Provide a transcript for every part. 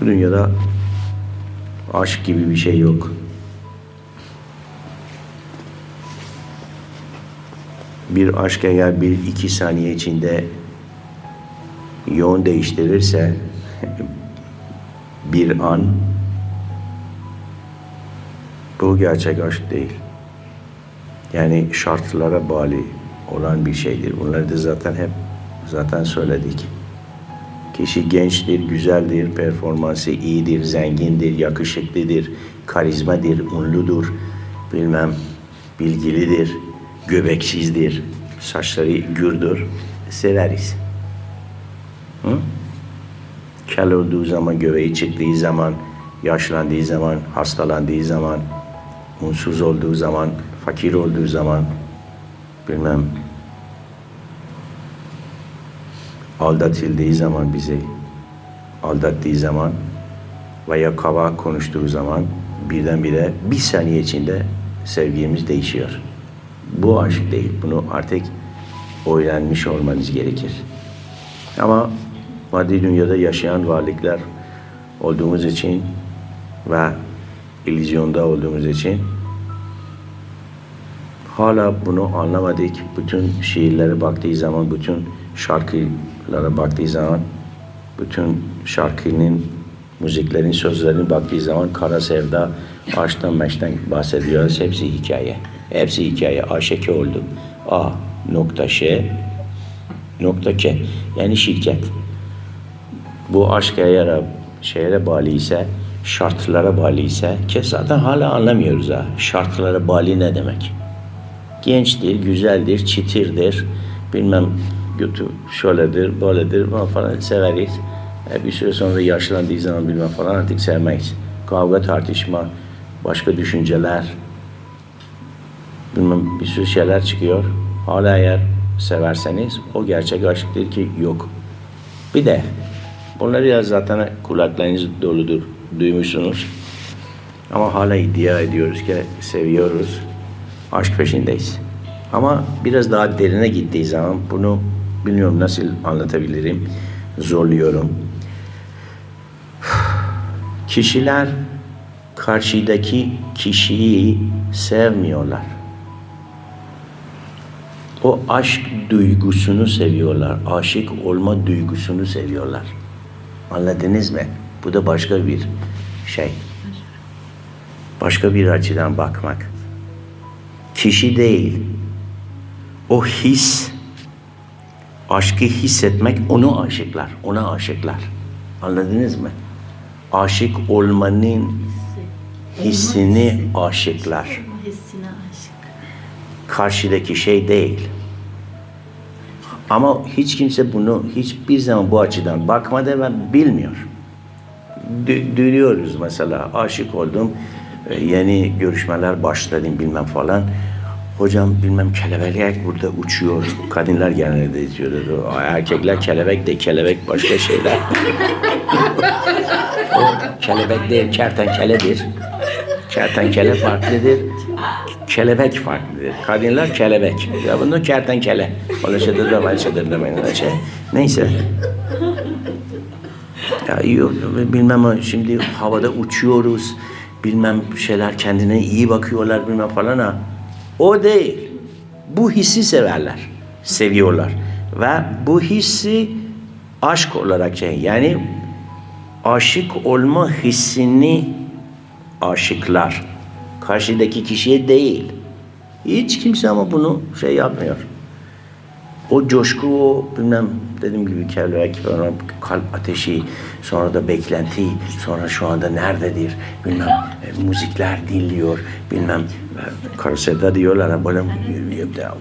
Bu dünyada aşk gibi bir şey yok. Bir aşk eğer bir iki saniye içinde yön değiştirirse bir an bu gerçek aşk değil. Yani şartlara bağlı olan bir şeydir. Bunları da zaten hep zaten söyledik. Kişi gençtir, güzeldir, performansı iyidir, zengindir, yakışıklıdır, karizmadır, ünlüdür, bilmem bilgilidir, göbeksizdir, saçları gürdür, severiz. Hı? Kel olduğu zaman, göbeği çıktığı zaman, yaşlandığı zaman, hastalandığı zaman, mutsuz olduğu zaman, fakir olduğu zaman, bilmem aldatıldığı zaman bizi, aldattığı zaman veya kaba konuştuğu zaman birdenbire bir saniye içinde sevgimiz değişiyor. Bu aşk değil. Bunu artık öğrenmiş olmanız gerekir. Ama maddi dünyada yaşayan varlıklar olduğumuz için ve illüzyonda olduğumuz için hala bunu anlamadık. Bütün şiirlere baktığı zaman, bütün şarkılara baktığı zaman, bütün şarkının, müziklerin sözlerine baktığı zaman kara sevda, aşktan meşten bahsediyor. Hepsi hikaye. Hepsi hikaye. Aşık oldu. A nokta Ş nokta K. Yani şirket. Bu aşk eğer şehre bağlı ise, şartlara bağlı ise ki zaten hala anlamıyoruz ha. Şartlara bağlı ne demek? Gençtir, güzeldir, çitirdir, bilmem götü şöyledir, böyledir falan severiz. E, bir süre sonra yaşlandığı zaman bilmem falan artık sevmeyiz. Kavga, tartışma, başka düşünceler, bilmem bir sürü şeyler çıkıyor. Hala eğer severseniz o gerçek aşktır ki yok. Bir de bunları ya zaten kulaklarınız doludur, duymuşsunuz. Ama hala iddia ediyoruz ki seviyoruz, aşk peşindeyiz. Ama biraz daha derine gittiği zaman bunu bilmiyorum nasıl anlatabilirim, zorluyorum. Kişiler karşıdaki kişiyi sevmiyorlar. O aşk duygusunu seviyorlar. Aşık olma duygusunu seviyorlar. Anladınız mı? Bu da başka bir şey. Başka bir açıdan bakmak. Kişi değil. O his, aşkı hissetmek onu aşıklar. Ona aşıklar. Anladınız mı? Aşık olmanın hissini aşıklar. Karşıdaki şey değil. Ama hiç kimse bunu hiçbir zaman bu açıdan bakmadı ve bilmiyor. Duyuyoruz mesela aşık oldum, e, yeni görüşmeler başladım bilmem falan. Hocam bilmem kelebek burada uçuyor. Kadınlar genelde diyordu. Erkekler kelebek de kelebek başka şeyler. o kelebek değil kertenkeledir. Kertenkele farklıdır. Kelebek farklıdır. Kadınlar kelebek. Ya bunu kertenkele. Öyle şeydir demeyin, şeydir demeyin. öyle Şey. Neyse. Ya yok bilmem şimdi havada uçuyoruz. Bilmem şeyler kendine iyi bakıyorlar bilmem falan ha. O değil. Bu hissi severler. Seviyorlar. Ve bu hissi aşk olarak şey. Yani aşık olma hissini aşıklar. Karşıdaki kişiye değil. Hiç kimse ama bunu şey yapmıyor. O coşku, o bilmem dediğim gibi sonra kalp ateşi, sonra da beklenti, sonra şu anda nerededir, bilmem e, müzikler dinliyor, bilmem e, karıseda diyorlar ha, böyle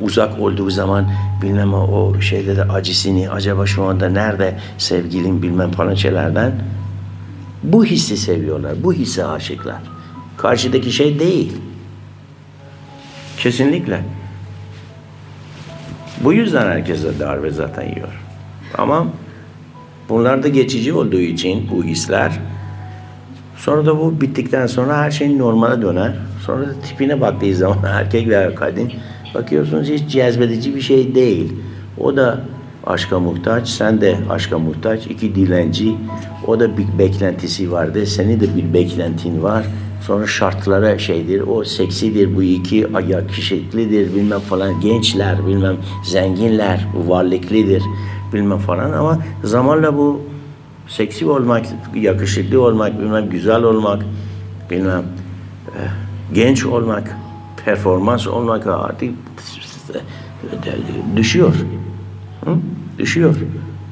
uzak olduğu zaman bilmem o şeyde de acısını, acaba şu anda nerede sevgilim bilmem falan şeylerden bu hissi seviyorlar, bu hisse aşıklar. Karşıdaki şey değil. Kesinlikle. Bu yüzden herkese darbe zaten yiyor. Ama bunlar da geçici olduğu için bu hisler sonra da bu bittikten sonra her şey normale döner. Sonra da tipine baktığı zaman erkek veya kadın bakıyorsunuz hiç cezbedici bir şey değil. O da aşka muhtaç, sen de aşka muhtaç. İki dilenci, o da bir beklentisi vardı, senin de bir beklentin var. Sonra şartlara şeydir, o seksidir, bu iki yakışıklıdır, bilmem falan, gençler, bilmem zenginler, varlıklıdır, bilmem falan ama zamanla bu seksi olmak, yakışıklı olmak, bilmem güzel olmak, bilmem e, genç olmak, performans olmak artık düşüyor. Hı? Düşüyor.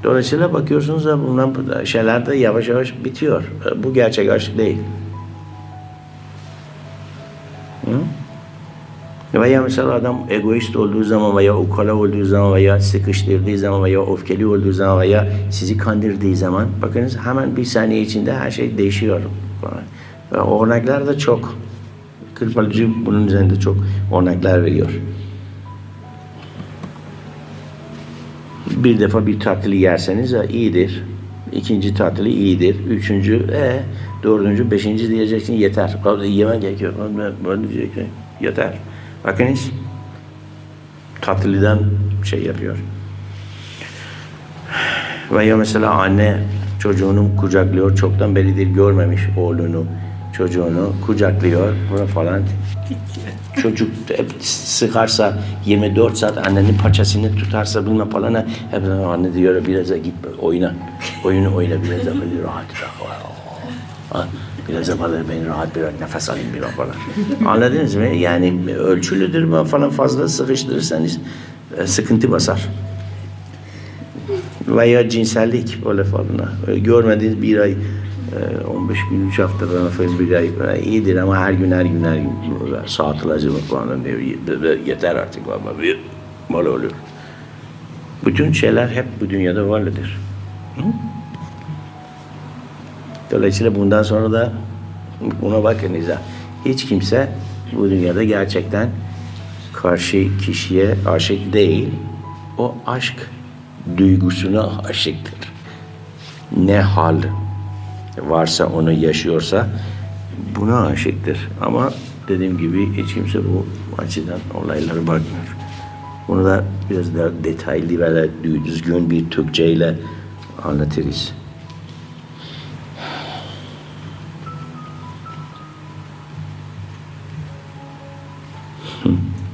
Dolayısıyla bakıyorsunuz da bundan şeyler de yavaş yavaş bitiyor. E, Bu gerçek aşk değil. Hı? Veya mesela adam egoist olduğu zaman veya ukala olduğu zaman veya sıkıştırdığı zaman veya öfkeli olduğu zaman veya sizi kandırdığı zaman bakınız hemen bir saniye içinde her şey değişiyor. Ve örnekler de çok. Kırpalıcı bunun üzerinde çok örnekler veriyor. Bir defa bir tatlı yerseniz iyidir. İkinci tatlı iyidir. Üçüncü, e, dördüncü, beşinci diyeceksin yeter. Yemen gerekiyor. Böyle Bakınız tatlıdan şey yapıyor. Veya mesela anne çocuğunu kucaklıyor. Çoktan beridir görmemiş oğlunu, çocuğunu kucaklıyor bunu falan. Çocuk hep sıkarsa 24 saat annenin paçasını tutarsa bilmem falan hep anne diyor biraz da git oyna. Oyunu oyna biraz da rahat rahat. Biraz böyle beni rahat bir nefes alayım bir falan. Anladınız mı? Yani ölçülüdür falan fazla sıkıştırırsanız e, sıkıntı basar veya cinsellik böyle falan. Öyle Görmediğiniz bir ay, e, 15 gün, 3 hafta falan faiz bir ay falan iyidir ama her gün her gün her gün böyle saat ilacı falan. Yeter artık baba. Bir böyle oluyor. Bütün şeyler hep bu dünyada varlıdır. Hı? Dolayısıyla bundan sonra da buna bakınız ha. Hiç kimse bu dünyada gerçekten karşı kişiye aşık değil. O aşk duygusuna aşıktır. Ne hal varsa onu yaşıyorsa buna aşıktır. Ama dediğim gibi hiç kimse bu açıdan olaylara bakmıyor. Bunu da biraz daha detaylı ve düzgün bir Türkçe ile anlatırız. 嗯。